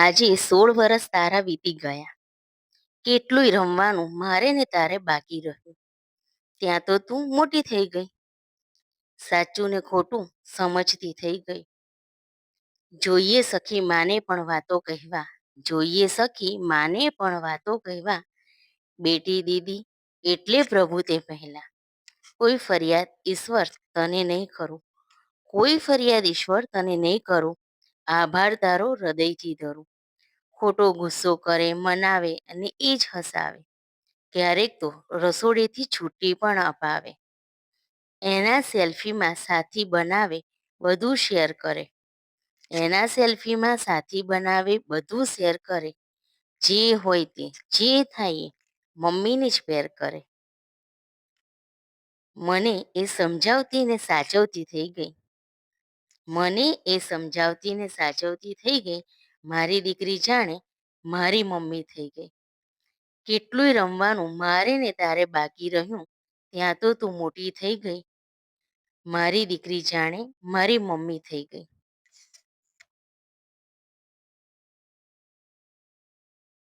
આજે સોળ વર્ષ તારા વીતી ગયા. કેટલુંય રમવાનું મારે ને તારે બાકી રહ્યું. ત્યાં તો તું મોટી થઈ ગઈ. સાચું ને ખોટું સમજતી થઈ ગઈ. જોઈએ સખી માને પણ વાતો કહેવા. જોઈએ સખી માને પણ વાતો કહેવા. બેટી દીદી એટલે પ્રભુ તે પહેલા. કોઈ ફરિયાદ ઈશ્વર તને નહીં કરું. કોઈ ફરિયાદ ઈશ્વર તને નહીં કરું. આભાર તારો, હૃદયથી ધરું. ખોટો ગુસ્સો કરે, મનાવે અને એ જ હસાવે. ક્યારેક તો રસોડેથી છૂટી પણ અપાવે. એના સેલ્ફીમાં સાથી બનાવે, બધું શેર કરે. એના સેલ્ફીમાં સાથી બનાવે, બધું શેર કરે. જે હોય તે, જે થાય એ, મમ્મીને જ પેર કરે. મને એ સમજાવતી ને સાચવતી થઈ ગઈ. મને એ સમજાવતી ને સાચવતી થઈ ગઈ, મારી દીકરી જાણે મારી મમ્મી થઈ ગઈ. કેટલુંય રમવાનું મારે ને તારે બાકી રહ્યું, ત્યાં તો તું મોટી થઈ ગઈ. મારી દીકરી જાણે મારી મમ્મી થઈ ગઈ.